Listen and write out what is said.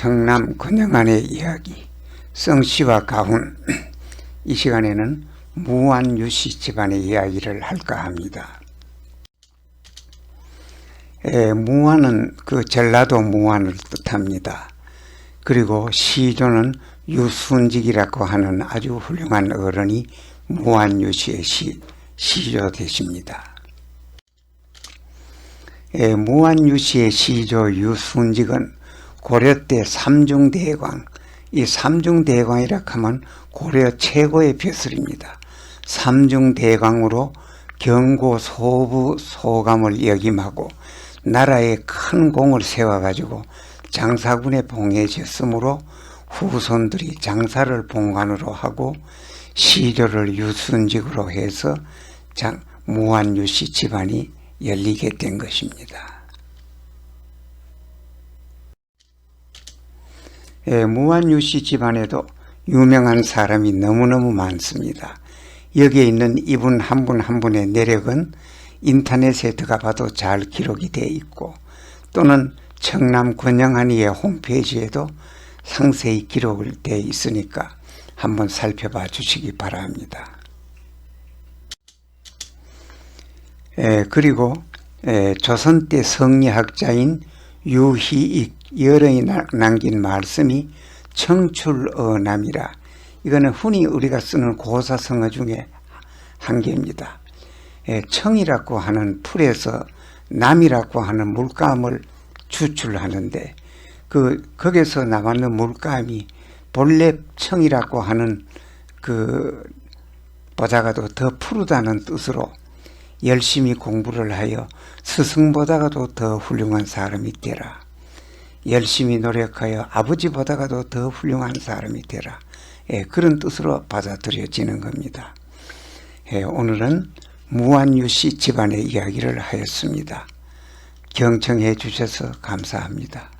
청남 권영안의 이야기 성씨와 가훈 이 시간에는 무한유씨 집안의 이야기를 할까 합니다. 에, 무한은 그 전라도 무한을 뜻합니다. 그리고 시조는 유순직이라고 하는 아주 훌륭한 어른이 무한유씨의 시, 시조 되십니다. 에, 무한유씨의 시조 유순직은 고려 때 삼중대왕, 이 삼중대왕이라 하면 고려 최고의 벼슬입니다. 삼중대왕으로 경고 소부 소감을 역임하고 나라에 큰 공을 세워가지고 장사군에 봉해졌으므로 후손들이 장사를 봉관으로 하고 시조를 유순직으로 해서 장, 무한유씨 집안이 열리게 된 것입니다. 예, 무한유씨 집안에도 유명한 사람이 너무너무 많습니다. 여기에 있는 이분 한 분한 분의 내력은 인터넷에 들어가 봐도 잘 기록이 되어 있고 또는 청남 권영한이의 홈페이지에도 상세히 기록을 되어 있으니까 한번 살펴봐 주시기 바랍니다. 예, 그리고 예, 조선 때 성리학자인 유희익 여령이 나- 남긴 말씀이 청출어남이라 이거는 흔히 우리가 쓰는 고사성어 중에 한 개입니다. 예, 청이라고 하는 풀에서 남이라고 하는 물감을 추출하는데 그 거기서 나왔는 물감이 본래 청이라고 하는 그 보다가도 더 푸르다는 뜻으로 열심히 공부를 하여 스승보다가도 더 훌륭한 사람이 되라. 열심히 노력하여 아버지보다가도 더 훌륭한 사람이 되라. 예, 그런 뜻으로 받아들여지는 겁니다. 예, 오늘은 무한유씨 집안의 이야기를 하였습니다. 경청해 주셔서 감사합니다.